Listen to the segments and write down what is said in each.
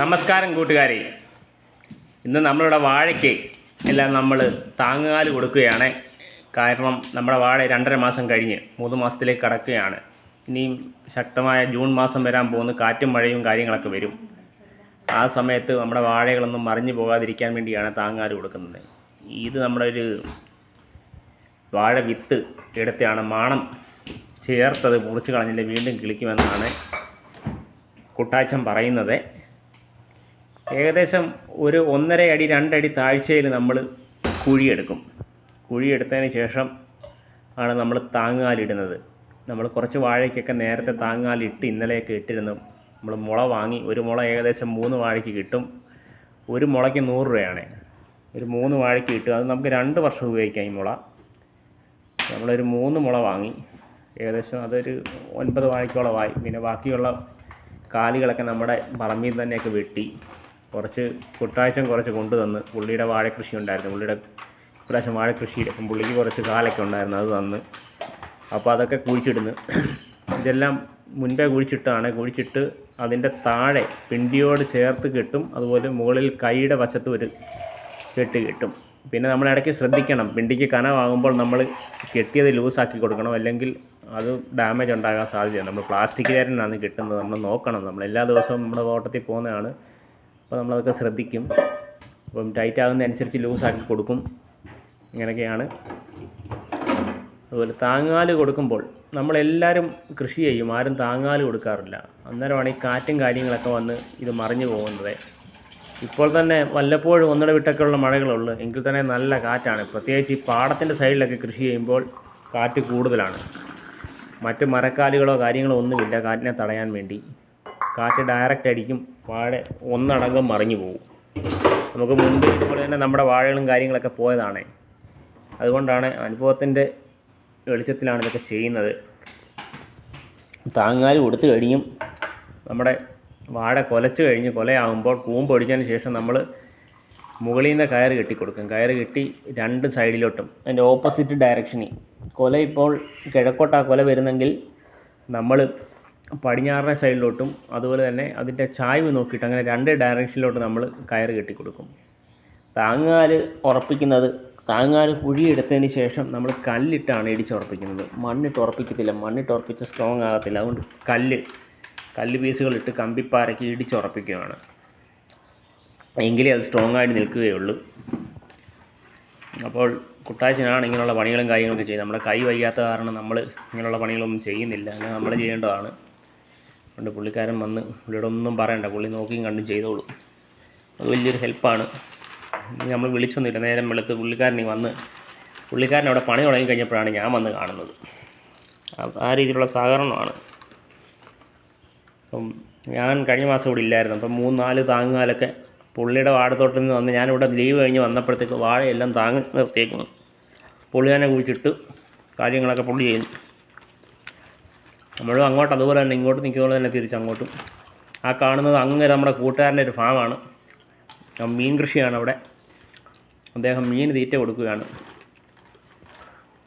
നമസ്കാരം കൂട്ടുകാരെ. ഇന്ന് നമ്മളിവിടെ വാഴയ്ക്ക് എല്ലാം നമ്മൾ താങ്ങുകാൽ കൊടുക്കുകയാണ്. കാരണം നമ്മുടെ വാഴ രണ്ടര മാസം കഴിഞ്ഞ് മൂന്ന് മാസത്തിലേക്ക് കടക്കുകയാണ്. ഇനിയും ശക്തമായ ജൂൺ മാസം വരാൻ പോകുന്ന. കാറ്റും മഴയും കാര്യങ്ങളൊക്കെ വരും. ആ സമയത്ത് നമ്മുടെ വാഴകളൊന്നും മറിഞ്ഞു പോകാതിരിക്കാൻ വേണ്ടിയാണ് താങ്ങുകാൽ കൊടുക്കുന്നത്. ഇത് നമ്മുടെ ഒരു വാഴ വിത്ത് എടുത്താണ് മാണം ചേർത്തത് മുറിച്ച് കളഞ്ഞില്ല വീണ്ടും കിളിക്കുമെന്നാണ് കുട്ടാച്ചൻ പറയുന്നത്. ഏകദേശം ഒരു ഒന്നര അടി രണ്ടടി താഴ്ചയിൽ നമ്മൾ കുഴിയെടുക്കും. കുഴിയെടുത്തതിന് ശേഷം ആണ് നമ്മൾ താങ്ങാലിടുന്നത്. നമ്മൾ കുറച്ച് വാഴയ്ക്കൊക്കെ നേരത്തെ താങ്ങാലിട്ട് ഇന്നലെയൊക്കെ ഇട്ടിരുന്നു. നമ്മൾ മുള വാങ്ങി. ഒരു മുള ഏകദേശം മൂന്ന് വാഴയ്ക്ക് കിട്ടും. ഒരു മുളയ്ക്ക് നൂറ് രൂപയാണ്. ഒരു മൂന്ന് വാഴയ്ക്ക് കിട്ടും. അത് നമുക്ക് രണ്ട് വർഷം ഉപയോഗിക്കാം ഈ മുള. നമ്മളൊരു മൂന്ന് മുള വാങ്ങി. ഏകദേശം അതൊരു ഒൻപത് വാഴയ്ക്കോളമായി. പിന്നെ ബാക്കിയുള്ള കാലികളൊക്കെ നമ്മുടെ പറമ്പിൽ തന്നെയൊക്കെ വെട്ടി. കുറച്ച് കുട്ടാഴ്ചം കുറച്ച് കൊണ്ടുതന്ന് പുള്ളിയുടെ വാഴ കൃഷി ഉണ്ടായിരുന്നു. പുള്ളിയുടെ ഇപ്രാവശ്യം വാഴ അപ്പം പുള്ളിക്ക് കുറച്ച് കാലൊക്കെ ഉണ്ടായിരുന്നു അത് തന്ന്. അപ്പോൾ അതൊക്കെ കുഴിച്ചിടുന്നു. ഇതെല്ലാം മുൻപേ കുഴിച്ചിട്ടാണ്. കുഴിച്ചിട്ട് അതിന്റെ താഴെ പിണ്ടിയോട് ചേർത്ത് കെട്ടും അതുപോലെ മുകളിൽ കൈയുടെ വശത്ത് ഒരു കെട്ട് കെട്ടും. പിന്നെ നമ്മൾ ഇടയ്ക്ക് ശ്രദ്ധിക്കണം പിണ്ടിക്ക് കനമാകുമ്പോൾ നമ്മൾ കെട്ടിയത് ലൂസാക്കി കൊടുക്കണം അല്ലെങ്കിൽ അത് ഡാമേജ് ഉണ്ടാകാൻ സാധ്യതയാണ് നമ്മൾ പ്ലാസ്റ്റിക് ചേരനാണ് കിട്ടുന്നത് നമ്മൾ നോക്കണം. നമ്മൾ എല്ലാ ദിവസവും നമ്മുടെ തോട്ടത്തിൽ പോകുന്നതാണ്. അപ്പോൾ നമ്മളതൊക്കെ ശ്രദ്ധിക്കും. അപ്പം ടൈറ്റ് ആകുന്നതനുസരിച്ച് ലൂസാക്കി കൊടുക്കും. ഇങ്ങനെയൊക്കെയാണ്. അതുപോലെ താങ്ങാൽ കൊടുക്കുമ്പോൾ നമ്മളെല്ലാവരും കൃഷി ചെയ്യും. ആരും താങ്ങാൽ കൊടുക്കാറില്ല. അന്നേരമാണ് ഈ കാറ്റും കാര്യങ്ങളൊക്കെ വന്ന് ഇത് മറിഞ്ഞു പോകുന്നത്. ഇപ്പോൾ തന്നെ വല്ലപ്പോഴും ഒന്നിട വിട്ടൊക്കെ ഉള്ള മഴകളുള്ളൂ. എങ്കിൽ തന്നെ നല്ല കാറ്റാണ്. പ്രത്യേകിച്ച് ഈ പാടത്തിന്റെ സൈഡിലൊക്കെ കൃഷി ചെയ്യുമ്പോൾ കാറ്റ് കൂടുതലാണ്. മറ്റ് മരക്കാലുകളോ കാര്യങ്ങളോ ഒന്നുമില്ല കാറ്റിനെ തടയാൻ വേണ്ടി. കാറ്റ് ഡയറക്റ്റ് അടിക്കും. വാഴ ഒന്നടങ്കം മറിഞ്ഞു പോകും. നമുക്ക് മുമ്പ് ഇതുപോലെ തന്നെ നമ്മുടെ വാഴകളും കാര്യങ്ങളൊക്കെ പോയതാണ്. അതുകൊണ്ടാണ് അനുഭവത്തിന്റെ വെളിച്ചത്തിലാണ് ഇതൊക്കെ ചെയ്യുന്നത്. താങ്ങാൽ കൊടുത്തു കഴിയും നമ്മുടെ വാഴ കൊലച്ചു കഴിഞ്ഞ് കൊലയാകുമ്പോൾ കൂമ്പൊടിച്ചതിന് ശേഷം നമ്മൾ മുകളിൽ നിന്ന് കയറ് കെട്ടിക്കൊടുക്കും. കയറ് കെട്ടി രണ്ട് സൈഡിലോട്ടും അതിന്റെ ഓപ്പോസിറ്റ് ഡയറക്ഷനിൽ കൊല ഇപ്പോൾ കിഴക്കോട്ടാ കൊല വരുന്നെങ്കിൽ നമ്മൾ പടിഞ്ഞാറിനെ സൈഡിലോട്ടും അതുപോലെ തന്നെ അതിന്റെ ചായ്വ് നോക്കിയിട്ട് അങ്ങനെ രണ്ട് ഡയറക്ഷനിലോട്ട് നമ്മൾ കയറ് കെട്ടിക്കൊടുക്കും. താങ്ങാൽ ഉറപ്പിക്കുന്നത് താങ്ങാൽ കുഴിയെടുത്തതിന് ശേഷം നമ്മൾ കല്ലിട്ടാണ് ഇടിച്ചുറപ്പിക്കുന്നത് മണ്ണിട്ട് ഉറപ്പിക്കത്തില്ല മണ്ണിട്ട് ഉറപ്പിച്ച് സ്ട്രോങ് ആകത്തില്ല. അതുകൊണ്ട് കല്ല് കല്ല് പീസുകളിട്ട് കമ്പിപ്പാരയ്ക്ക് ഇടിച്ചുറപ്പിക്കുകയാണ് എങ്കിലേ അത് സ്ട്രോങ് ആയിട്ട് നിൽക്കുകയുള്ളൂ. അപ്പോൾ കുട്ടാച്ചനാണ് ഇങ്ങനെയുള്ള പണികളും കാര്യങ്ങളൊക്കെ ചെയ്യുന്നത്. നമ്മുടെ കൈ വയ്യാത്ത കാരണം നമ്മൾ ഇങ്ങനെയുള്ള പണികളൊന്നും ചെയ്യുന്നില്ല. അങ്ങനെ നമ്മൾ ചെയ്യേണ്ടതാണ്. അതുകൊണ്ട് പുള്ളിക്കാരൻ വന്ന് പുള്ളിയോട് ഒന്നും പറയണ്ട. പുള്ളി നോക്കിയും കണ്ടും ചെയ്തോളൂ. അത് വലിയൊരു ഹെൽപ്പാണ്. നമ്മൾ വിളിച്ചൊന്നുമില്ല. നേരം വെളുത്ത് പുള്ളിക്കാരനെ വന്ന് പുള്ളിക്കാരൻ അവിടെ പണി തുടങ്ങി കഴിഞ്ഞപ്പോഴാണ് ഞാൻ വന്ന് കാണുന്നത്. ആ- രീതിയിലുള്ള സഹകരണമാണ്. അപ്പം ഞാൻ കഴിഞ്ഞ മാസം ഇവിടെ ഇല്ലായിരുന്നു. അപ്പം മൂന്ന് നാല് താങ്ങുകാലൊക്കെ പുള്ളിയുടെ വാടത്തോട്ടിൽ നിന്ന് വന്ന് ഞാനിവിടെ ലീവ് കഴിഞ്ഞ് വന്നപ്പോഴത്തേക്ക് വാഴയെല്ലാം താങ്ങി നിർത്തിയേക്കുന്നു. പുള്ളി തന്നെ കുഴിച്ചിട്ട് കാര്യങ്ങളൊക്കെ പുള്ളി ചെയ്യുന്നു. നമ്മളും അങ്ങോട്ട് അതുപോലെ തന്നെ ഇങ്ങോട്ട് നിൽക്കുന്നത് തന്നെ തിരിച്ച് അങ്ങോട്ടും ആ കാണുന്നത് അങ്ങ് നമ്മുടെ കൂട്ടുകാരന്റെ ഒരു ഫാമാണ്. മീൻ കൃഷിയാണ് അവിടെ. അദ്ദേഹം മീൻ തീറ്റ കൊടുക്കുകയാണ്.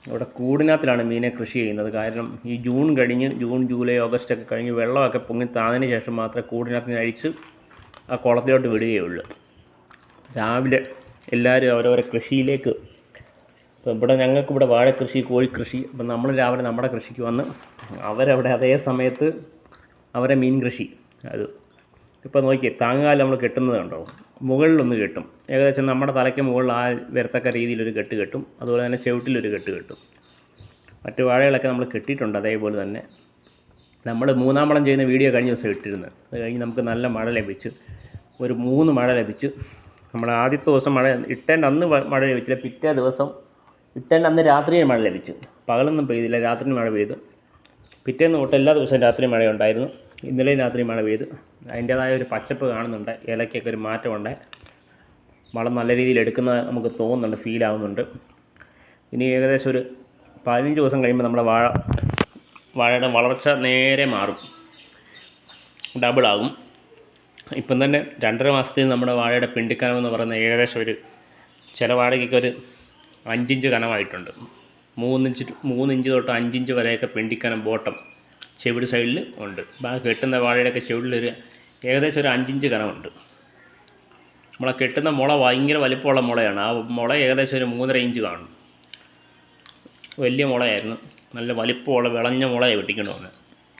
ഇവിടെ കൂടിനകത്തിലാണ് മീനെ കൃഷി ചെയ്യുന്നത്. കാരണം ഈ ജൂൺ കഴിഞ്ഞ് ജൂൺ ജൂലൈ ഓഗസ്റ്റ് ഒക്കെ കഴിഞ്ഞ് വെള്ളമൊക്കെ പൊങ്ങി താന്നതിന് ശേഷം മാത്രമേ കൂടിനകത്ത് നിന്ന് അഴിച്ച് ആ കുളത്തിലോട്ട് വിടുകയുള്ളൂ. രാവിലെ എല്ലാവരും അവരവരെ കൃഷിയിലേക്ക് ഇവിടെ ഞങ്ങൾക്ക് ഇവിടെ വാഴക്കൃഷി കോഴിക്കൃഷി അപ്പം നമ്മൾ രാവിലെ നമ്മുടെ കൃഷിക്ക് വന്ന് അവരവിടെ അതേ സമയത്ത് അവരെ മീൻ കൃഷി. അത് ഇപ്പോൾ നോക്കിയേ താങ്ങാൽ നമ്മൾ കെട്ടുന്നത് കണ്ടോ? മുകളിലൊന്ന് കെട്ടും. ഏകദേശം നമ്മുടെ തലയ്ക്ക് മുകളിൽ ആ വരത്തക്ക രീതിയിലൊരു കെട്ട് കെട്ടും. അതുപോലെ തന്നെ ചവിട്ടിലൊരു കെട്ട് കെട്ടും. മറ്റ് വാഴകളൊക്കെ നമ്മൾ കെട്ടിയിട്ടുണ്ട് അതേപോലെ തന്നെ. നമ്മൾ മൂന്നാം വളം ചെയ്യുന്ന വീഡിയോ കഴിഞ്ഞ ദിവസം ഇട്ടിരുന്നത്. അത് കഴിഞ്ഞ് നമുക്ക് നല്ല മഴ ലഭിച്ചു ഒരു മൂന്ന് മഴ ലഭിച്ചു നമ്മൾ ആദ്യത്തെ ദിവസം മഴ ഇട്ടേന്റെ അന്ന് മഴ ലഭിച്ചില്ല. പിറ്റേ ദിവസം ഇട്ടേന്റെ അന്ന് രാത്രിയിൽ മഴ ലഭിച്ചു. പകലൊന്നും പെയ്തില്ല രാത്രി മഴ പെയ്തു. പിറ്റേന്ന് തൊട്ട് എല്ലാ ദിവസവും രാത്രി മഴയുണ്ടായിരുന്നു ഇന്നലെയും രാത്രി മഴ പെയ്തു. അതിന്റേതായ ഒരു പച്ചപ്പ് കാണുന്നുണ്ട് ഇലയ്ക്കൊക്കെ ഒരു മാറ്റമുണ്ട്. മഴ നല്ല രീതിയിൽ എടുക്കുന്ന നമുക്ക് തോന്നുന്നുണ്ട് ഫീൽ ആവുന്നുണ്ട്. ഇനി ഏകദേശം ഒരു പതിനഞ്ച് ദിവസം കഴിയുമ്പോൾ നമ്മുടെ വാഴ വാഴയുടെ വളർച്ച നേരെ മാറും. ഡബിൾ ആകും. ഇപ്പം തന്നെ രണ്ടര മാസത്തിൽ നമ്മുടെ വാഴയുടെ പിണ്ടിക്കനം എന്ന് പറയുന്ന ഏകദേശം ഒരു ചില വാഴയ്ക്കൊക്കെ ഒരു അഞ്ചിഞ്ച് കനമായിട്ടുണ്ട്. മൂന്നിഞ്ച് മൂന്നിഞ്ച് തൊട്ട് അഞ്ചിഞ്ച് വരെയൊക്കെ പെണ്ടിക്കനം ബോട്ടം ചെവിട് സൈഡിൽ ഉണ്ട്. കെട്ടുന്ന വാഴയുടെയൊക്കെ ചെവിടിലൊരു ഏകദേശം ഒരു അഞ്ചിഞ്ച് കനമുണ്ട്. നമ്മളെ കെട്ടുന്ന മുള ഭയങ്കര വലിപ്പമുള്ള മുളയാണ്. ആ മുള ഏകദേശം ഒരു മൂന്നര ഇഞ്ച് കാണും. വലിയ മുളയായിരുന്നു. നല്ല വലിപ്പമുള്ള വിളഞ്ഞ മുളയാണ് വെട്ടിക്കൊണ്ട് വന്നത്